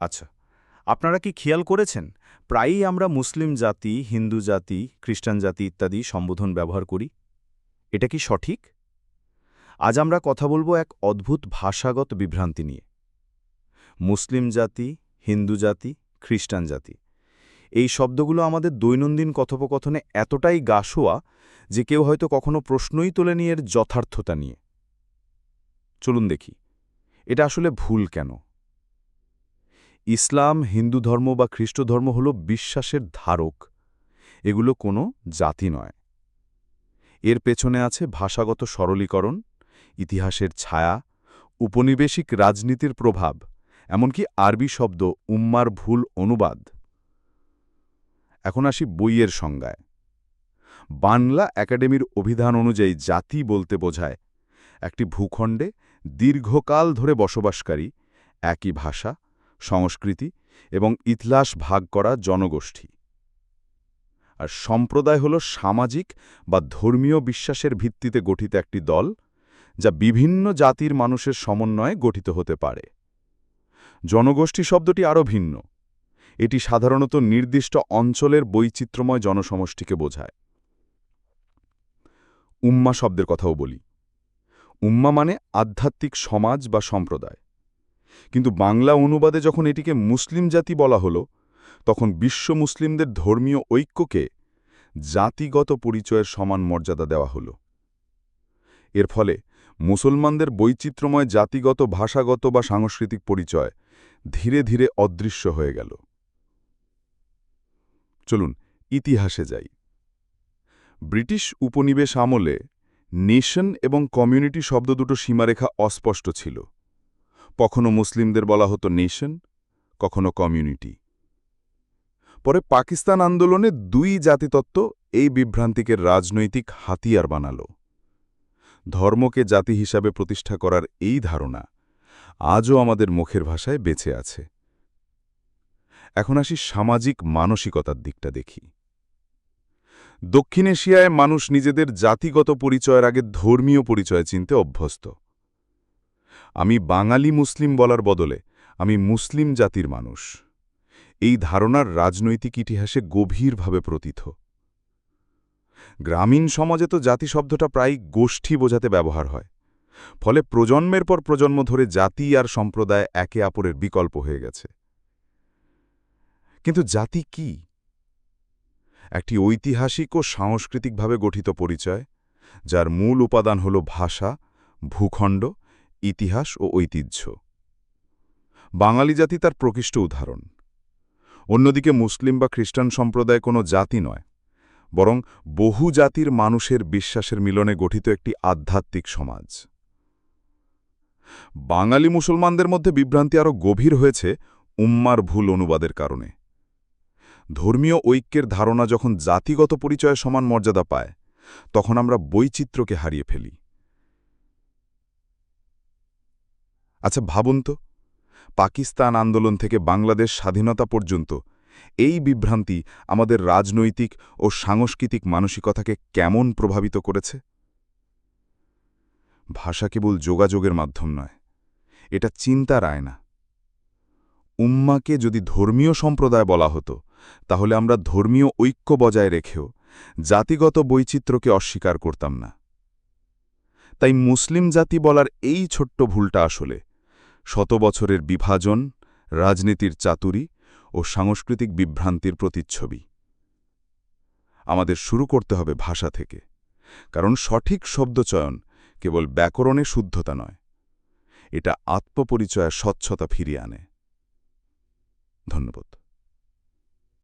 আচ্ছা আপনারা কি খেয়াল করেছেন? প্রায়ই আমরা মুসলিম জাতি, হিন্দু জাতি, খ্রিস্টান জাতি ইত্যাদি সম্বোধন ব্যবহার করি। এটা কি সঠিক? আজ আমরা কথা বলব এক অদ্ভুত ভাষাগত বিভ্রান্তি নিয়ে। মুসলিম জাতি, হিন্দু জাতি, খ্রিস্টান জাতি। এই শব্দগুলো আমাদের দৈনন্দিন কথোপকথনে এতটাই গাসোয়া যে কেউ হয়তো কখনো প্রশ্নই তোলেনি এর যথার্থতা নিয়ে। চলুন দেখি, এটা আসলে ভুল কেন? ইসলাম, হিন্দু ধর্ম বা খ্রিস্ট ধর্ম হল বিশ্বাসের ধারক। এগুলো কোনো জাতি নয়। এর পেছনে আছে ভাষাগত সরলীকরণ, ইতিহাসের ছায়া, উপনিবেশিক রাজনীতির প্রভাব, এমনকি আরবি শব্দ উম্মার ভুল অনুবাদ। এখন আসি বইয়ের সংজ্ঞায়। বাংলা একাডেমির অভিধান অনুযায়ী জাতি বলতে বোঝায়, একটি ভূখণ্ডে দীর্ঘকাল ধরে বসবাসকারী একই ভাষা সংস্কৃতি এবং ইতিহাস ভাগ করা জনগোষ্ঠী। আর সম্প্রদায় হল সামাজিক বা ধর্মীয় বিশ্বাসের ভিত্তিতে গঠিত একটি দল, যা বিভিন্ন জাতির মানুষের সমন্বয়ে গঠিত হতে পারে। জনগোষ্ঠী শব্দটি আরও ভিন্ন। এটি সাধারণত নির্দিষ্ট অঞ্চলের বৈচিত্র্যময় জনসমষ্টিকে বোঝায়। উম্মা শব্দের কথাও বলি। উম্মা মানে আধ্যাত্মিক সমাজ বা সম্প্রদায়। কিন্তু বাংলা অনুবাদে যখন এটিকে মুসলিম জাতি বলা হলো, তখন বিশ্ব মুসলিমদের ধর্মীয় ঐক্যকে জাতিগত পরিচয়ের সমান মর্যাদা দেওয়া হলো। এর ফলে মুসলমানদের বৈচিত্র্যময় জাতিগত, ভাষাগত বা সাংস্কৃতিক পরিচয় ধীরে ধীরে অদৃশ্য হয়ে গেল। চলুন ইতিহাসে যাই। ব্রিটিশ উপনিবেশ আমলে নেশন এবং কমিউনিটি শব্দ দুটো সীমারেখা অস্পষ্ট ছিল। কখনো মুসলিমদের বলা হতো নেশন, কখনো কমিউনিটি। পরে পাকিস্তান আন্দোলনে দুই জাতিতত্ত্ব এই বিভ্রান্তিকে রাজনৈতিক হাতিয়ার বানাল। ধর্মকে জাতি হিসাবে প্রতিষ্ঠা করার এই ধারণা আজও আমাদের মুখের ভাষায় বেঁচে আছে। এখন আসি সামাজিক মানসিকতার দিকটা দেখি। দক্ষিণ এশিয়ায় মানুষ নিজেদের জাতিগত পরিচয়ের আগে ধর্মীয় পরিচয় চিনতে অভ্যস্ত। আমি বাঙালি মুসলিম বলার বদলে আমি মুসলিম জাতির মানুষ। এই ধারণার রাজনৈতিক ইতিহাসে গভীরভাবে প্রতীত। গ্রামীণ সমাজে তো জাতি শব্দটা প্রায় গোষ্ঠী বোঝাতে ব্যবহার হয়। ফলে প্রজন্মের পর প্রজন্ম ধরে জাতি আর সম্প্রদায় একে অপরের বিকল্প হয়ে গেছে। কিন্তু জাতি কি? একটি ঐতিহাসিক ও সাংস্কৃতিকভাবে গঠিত পরিচয়, যার মূল উপাদান হল ভাষা, ভূখণ্ড ইতিহাস ও ঐতিহ্য। বাঙালি জাতি তার প্রকৃষ্ট উদাহরণ। অন্যদিকে মুসলিম বা খ্রিস্টান সম্প্রদায় কোনো জাতি নয়, বরং বহু জাতির মানুষের বিশ্বাসের মিলনে গঠিত একটি আধ্যাত্মিক সমাজ। বাঙালি মুসলমানদের মধ্যে বিভ্রান্তি আরও গভীর হয়েছে উম্মার ভুল অনুবাদের কারণে। ধর্মীয় ঐক্যের ধারণা যখন জাতিগত পরিচয়ে সমান মর্যাদা পায়, তখন আমরা বৈচিত্র্যকে হারিয়ে ফেলি। আচ্ছা ভাবুন তো। পাকিস্তান আন্দোলন থেকে বাংলাদেশ স্বাধীনতা পর্যন্ত এই বিভ্রান্তি আমাদের রাজনৈতিক ও সাংস্কৃতিক মানসিকতাকে কেমন প্রভাবিত করেছে? ভাষা কেবল যোগাযোগের মাধ্যম নয়, এটা চিন্তার আয়না। উম্মাকে যদি ধর্মীয় সম্প্রদায় বলা হতো, তাহলে আমরা ধর্মীয় ঐক্য বজায় রেখেও জাতিগত বৈচিত্র্যকে অস্বীকার করতাম না। তাই মুসলিম জাতি বলার এই ছোট্ট ভুলটা আসলে শত বছরের বিভাজন, রাজনীতির চাতুরি ও সাংস্কৃতিক বিভ্রান্তির প্রতিচ্ছবি। আমাদের শুরু করতে হবে ভাষা থেকে, কারণ সঠিক শব্দচয়ন কেবল ব্যাকরণে শুদ্ধতা নয়, এটা আত্মপরিচয়ের স্বচ্ছতা ফিরিয়ে আনে। ধন্যবাদ।